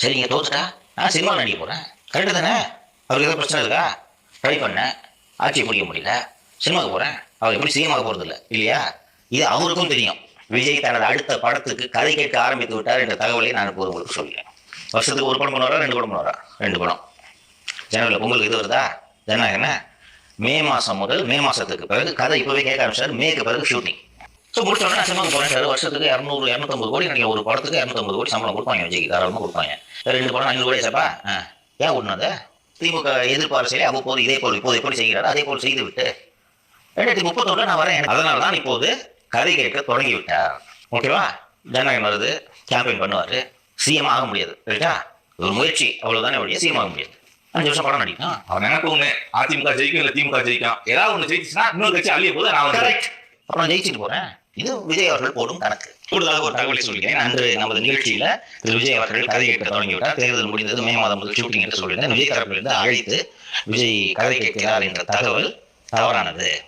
சரி நீங்கள் தோத்துட்டா நான் சினிமா நடிக்க போகிறேன் கரெக்டு தானே? அவருக்கு ஏதாவது பிரச்சனை இருக்கா? ட்ரை பண்ணேன். ஆட்சியை பிடிக்க முடியல. சினிமாவுக்கு போகிறேன் அவர் எப்படி சிஎம் போகிறது இல்லை இல்லையா? இது அவருக்கும் தெரியும். விஜய் தனது அடுத்த படத்துக்கு கதை கேட்க ஆரம்பித்து விட்டார் என்ற தகவலை நான் இப்போ உங்களுக்கு சொல்கிறேன். வருஷத்துக்கு ஒரு படம் பண்ணுவாரா? ரெண்டு படம் பண்ணுவாரா? ரெண்டு படம். ஜனவரியில் பொங்கலுக்கு இது வருதா? ஜனநாயகம் மே மாதம் முதல் மே மாதத்துக்கு பிறகு கதை இப்போவே கேட்க ஆரம்பிச்சார். மேக்கு பிறகு ஷூட்டிங் ஸோ முடிச்சோடனே நான் சினிமாவுக்கு போகிறேன் சார் வருஷத்துக்கு இரநூறு இரநூத்தம்பது கோடி எனக்கு ஒரு படத்துக்கு இரநூத்தம்பது கோடி சம்பளம் கொடுப்பாங்க விஜய்க்கு தாராளமாக கொடுப்பாங்க ரெண்டு படம் ஐநூறு கோடி சாப்பா ஏன் ஒன்று திமுக எதிர்ப்பு அரசியலை அவ்வப்போது இதே போல் இப்போது எப்படி செய்கிறார் அதே போல் செய்து விட்டு ரெண்டாயிரத்தி முப்பத்தொன்னுல நான் வரேன் அதனால தான் இப்போது கதை கேட்க தொடங்கிவிட்டார் ஓகேவா ஜனநாயகம் வருது கேம்பெயின் பண்ணுவார் சிஎம் ஆக முடியாது ரைட்டா ஒரு முயற்சி அவ்வளோதானே வழியா சிஎம் ஆக முடியாது அஞ்சு வருஷம் படம் நடிக்கும் அவன் எனக்கு ஒண்ணு அதிமுக ஜெயிக்கும் இல்லை திமுக ஜெயிக்கும் ஏதாவது ஒன்று ஜெயிச்சுன்னா இன்னொரு கட்சி அழிய போது நான் வந்து கரெக்ட் அப்புறம் ஜெயிச்சுட்டு போறேன். இது விஜய் அவர்கள் போடும் கணக்கு. கூடுதலாக ஒரு தகவலை சொல்கிறேன். அன்று நமது நிகழ்ச்சியில திரு விஜய் அவர்கள் கதை கேட்க தொடங்கி விட்டார் தேர்தல் முடிந்தது மே மாதம் முதல் ஷூட்டிங் என்று சொல்லியிருந்தேன். விஜய் தரப்பிலிருந்து அழைத்து விஜய் கதை கேட்கிறார் என்ற தகவல் தவறானது.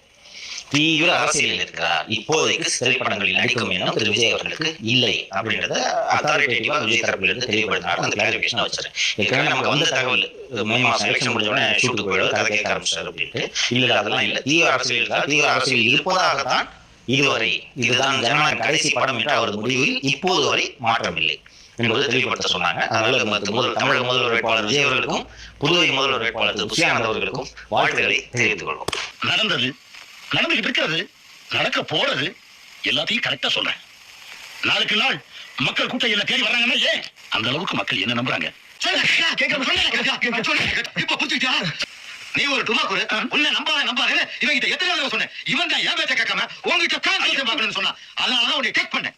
தீவிர அரசியலில் இருக்கிறார் இப்போதைக்கு திரைப்படங்களில் நடிக்கும் எண்ணம் திரு. விஜய் அவர்களுக்கு இல்லை அப்படின்றத அத்தாரிட்டேட்டிவா விஜய் தரப்பிலிருந்து தெளிவுபடுத்தினார். அந்த கிளாரிபிகேஷன் வச்சிருக்கேன் ஏற்கனவே நமக்கு வந்த தகவல் மே மாசம் எலெக்ஷன் முடிஞ்ச உடனே ஷூட்டுக்கு போயிடுவார் கதை கேட்க ஆரம்பிச்சார் அப்படின்ட்டு. இல்ல அதெல்லாம் இல்லை. தீவிர அரசியல் இருக்கார் தீவிர அரசியல் இருப்பதாகத்தான் இதுவரை இதுதான் ஜனநாயக கடைசி படம் என்ற அவரது முடிவில் இப்போது வரை மாற்றம் இல்லை என்பது தெளிவுபடுத்த சொன்னாங்க. அதனால முதல் தமிழக முதல்வர் வேட்பாளர் விஜய் அவர்களுக்கும் புதுவை முதல்வர் வேட்பாளர் திரு. புஷியானந்த் அவர்களுக்கும் வாழ்த்துக்களை தெரிவித்துக் கொள்வோம். நடந்தது நடந்துகிட்டு இருக்கிறது நடக்க போறது எல்லாத்தையும் கரெக்டா சொல்றேன். நாளுக்கு நாள் மக்கள் கூட்டம் என்ன தேடி வர்றாங்கன்னா ஏன்? அந்த அளவுக்கு மக்கள் என்ன நம்புறாங்க? நீ ஒரு டுமாக்குரு உன்னை நம்பாத நம்பாத இவன் கிட்ட எத்தனை தடவை சொன்னேன்? இவன் தான் ஏன் பேச்ச கேட்காம உங்ககிட்ட கான்சல்ட் பார்க்கணும்னு சொன்னா அதனாலதான் உன்னை டெக் பண்ணேன்.